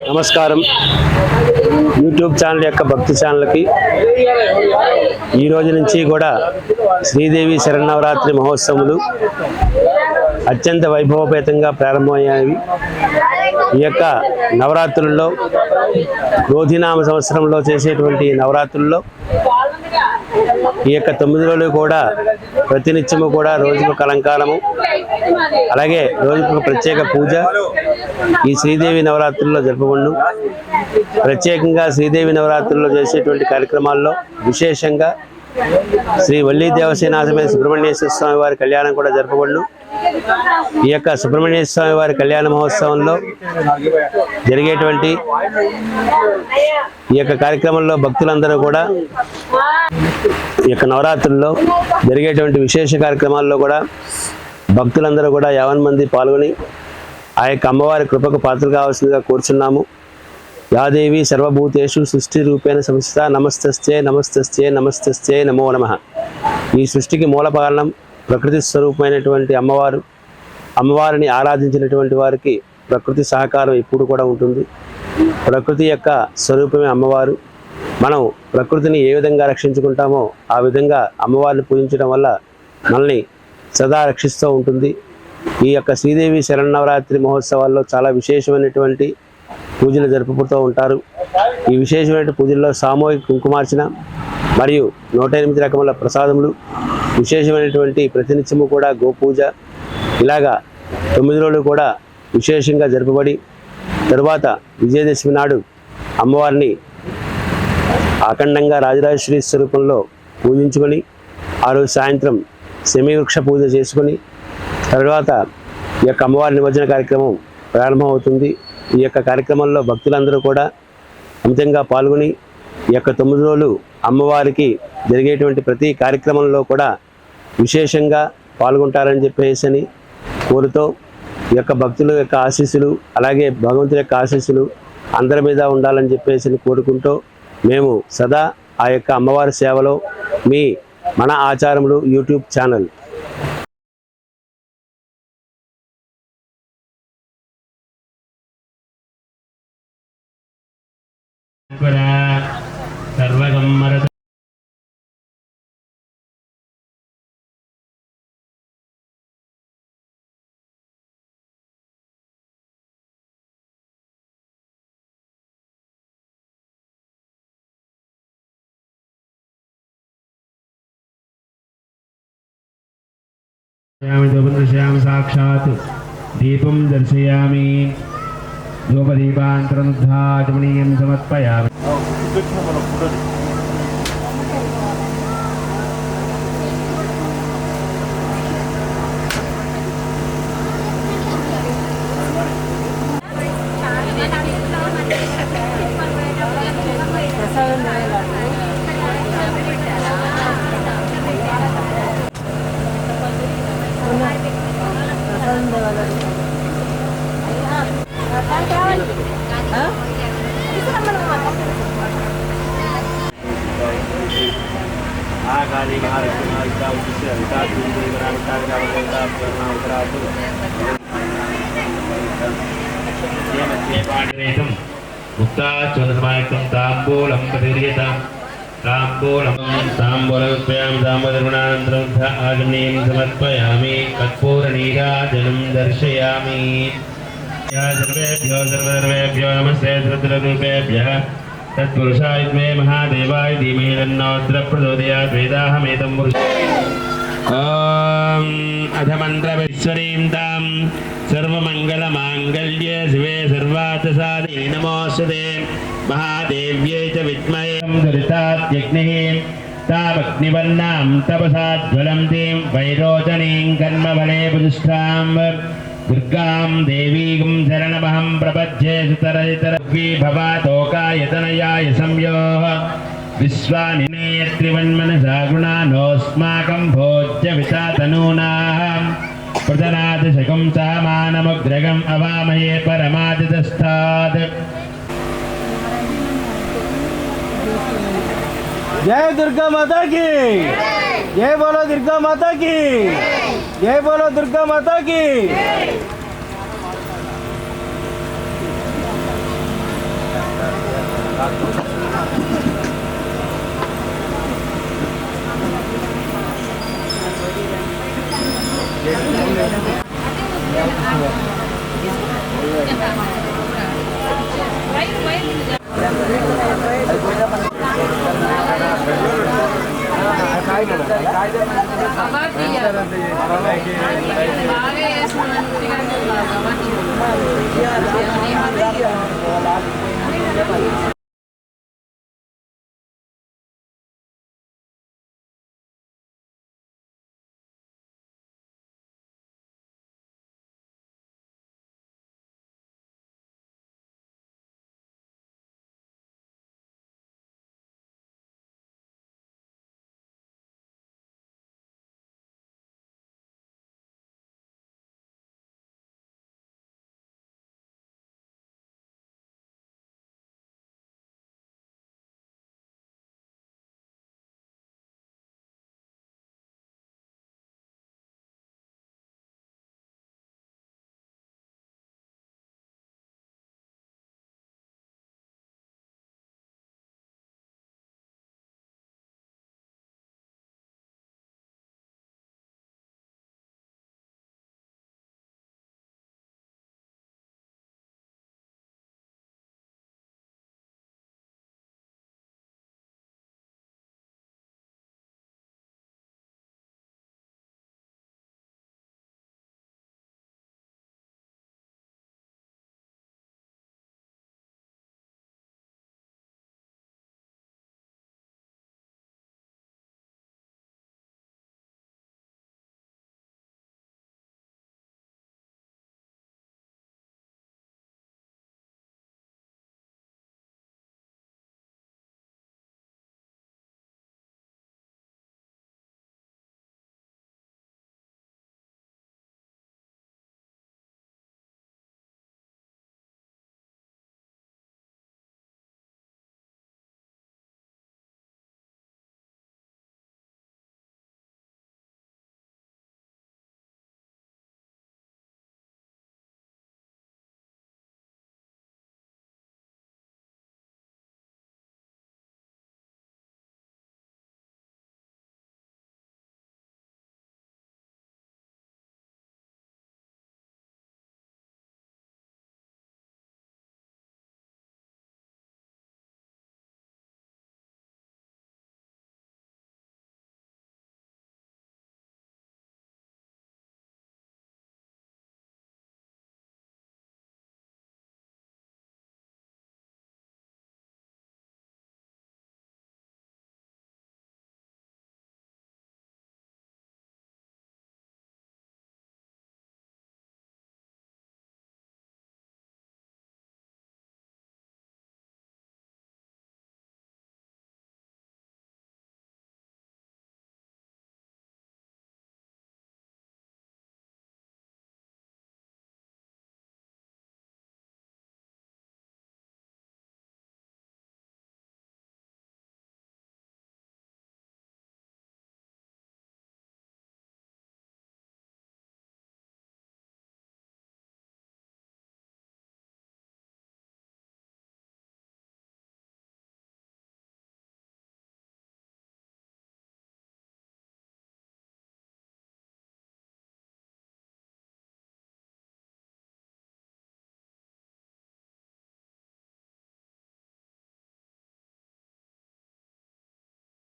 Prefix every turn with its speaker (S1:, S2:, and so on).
S1: నమస్కారం. YouTube channel యొక్క భక్తి ఛానల్కి ఈ రోజు నుంచి కూడా శ్రీదేవి శరణవరాత్రి మహోత్సవములు అత్యంత వైభవపేతంగా ప్రారంభమయ్యాయి. ఈ యొక్క నవరాత్రుల్లో క్రోధినామ సంవత్సరంలో చేసేటువంటి నవరాత్రుల్లో ఈ యొక్క తొమ్మిది రోజులు కూడా ప్రతినిత్యము కూడా రోజుకు అలంకారము అలాగే రోజుకు ప్రత్యేక పూజ. ఈ శ్రీదేవి నవరాత్రుల్లో జరుపుకుండు ప్రత్యేకంగా శ్రీదేవి నవరాత్రుల్లో చేసేటువంటి కార్యక్రమాల్లో విశేషంగా శ్రీ వల్లి దేవసేనాథమే సుబ్రహ్మణ్యేశ్వర స్వామి వారి కళ్యాణం కూడా జరపబడును ఈ యొక్క సుబ్రహ్మణ్యేశ్వర స్వామి వారి కళ్యాణ మహోత్సవంలో జరిగేటువంటి ఈ యొక్క కార్యక్రమంలో భక్తులందరూ కూడా ఈ యొక్క నవరాత్రుల్లో జరిగేటువంటి విశేష కార్యక్రమాల్లో కూడా భక్తులందరూ కూడా యావన్ మంది పాల్గొని ఆ యొక్క అమ్మవారి కృపకు పాత్రలు కావాల్సిందిగా కోరుచున్నాము. యాదేవి సర్వభూతేషు సృష్టి రూపేణ సంస్థ నమస్తస్తే నమస్తస్తే నమస్తస్తే నమో నమ. ఈ సృష్టికి మూల కారణం ప్రకృతి స్వరూపమైనటువంటి అమ్మవారు. అమ్మవారిని ఆరాధించినటువంటి వారికి ప్రకృతి సహకారం ఎప్పుడు కూడా ఉంటుంది. ప్రకృతి యొక్క స్వరూపమే అమ్మవారు. మనం ప్రకృతిని ఏ విధంగా రక్షించుకుంటామో ఆ విధంగా అమ్మవారిని పూజించడం వల్ల మనల్ని సదా రక్షిస్తూ ఉంటుంది. ఈ యొక్క శ్రీదేవి శరణవరాత్రి మహోత్సవాల్లో చాలా విశేషమైనటువంటి పూజలు జరుపుతూ ఉంటారు. ఈ విశేషమైన పూజల్లో సామూహిక కుంకుమార్చన మరియు నూట ఎనిమిది రకముల ప్రసాదములు విశేషమైనటువంటి ప్రతినిత్యము కూడా గోపూజ. ఇలాగా తొమ్మిది రోజులు కూడా విశేషంగా జరపబడి తరువాత విజయదశమి నాడు అమ్మవారిని అఖండంగా రాజరాజేశ్వరి స్వరూపంలో పూజించుకొని ఆ రోజు సాయంత్రం శమీవృక్ష పూజ చేసుకొని తర్వాత ఈ యొక్క అమ్మవారి నిమజ్జన కార్యక్రమం ప్రారంభమవుతుంది. ఈ యొక్క కార్యక్రమంలో భక్తులందరూ కూడా అమితంగా పాల్గొని ఈ యొక్క తొమ్మిది రోజులు అమ్మవారికి జరిగేటువంటి ప్రతి కార్యక్రమంలో కూడా విశేషంగా పాల్గొంటారని చెప్పేసి అని కోరుతూ ఈ యొక్క భక్తుల యొక్క ఆశీస్సులు అలాగే భగవంతుని యొక్క ఆశీస్సులు అందరి మీద ఉండాలని చెప్పేసి కోరుకుంటూ మేము సదా ఆ యొక్క అమ్మవారి సేవలో మీ మన ఆచారములు యూట్యూబ్ ఛానల్.
S2: దర్శయామి సాక్షాత్ దీపం దర్శయామి ధూపదీపాంతరముద్ధాచమనీయం సమర్పయామి வேண்டும் முத்தா சுதர்மாய்க்கும் தாம்பூலம் பெரியதாம் ताम्बूलम् ताम्बूलस्वयं ताम्बूलगुणानन्तरं आग्नेयं समर्पयामि कर्पूरनीराजनं दर्शयामि सर्वेभ्यो सर्वसर्वेभ्यो नमस्ते रुद्ररूपेभ्यः तत्पुरुषाय मे महादेवाय धीमहि तन्नोऽत्र प्रचोदयात् वेदाहमेतं पुरुष ॐ अथ मन्त्रमेश्वरीं ताम् सर्वमङ्गलमाङ्गल्ये शिवे सर्वार्थसाधिने नमोऽस्तुते महादेव्यै च विद्महे दुरितात्यग्निः तामग्निवर्णां तपसाज्वलन्तीं वैरोचनीं कर्मफले प्रतिष्ठां दुर्गां देवीं शरणमहं प्रपद्ये सुतरयितरग्वी भवातोकायतनयाय संयोः विश्वानिनेत्रिवन्मनसा गुणानोऽस्माकं भोज्य विशातनूनाम् ప్రజనాదిశకం చామానముగ్రగం అవామయే
S3: పరమాదితస్థాత్ జై దుర్గా మాతాకి జై బోలో దుర్గా మాతాకి జై బోలో దుర్గా మాతాకి Thank you.
S4: బాగా వేసిన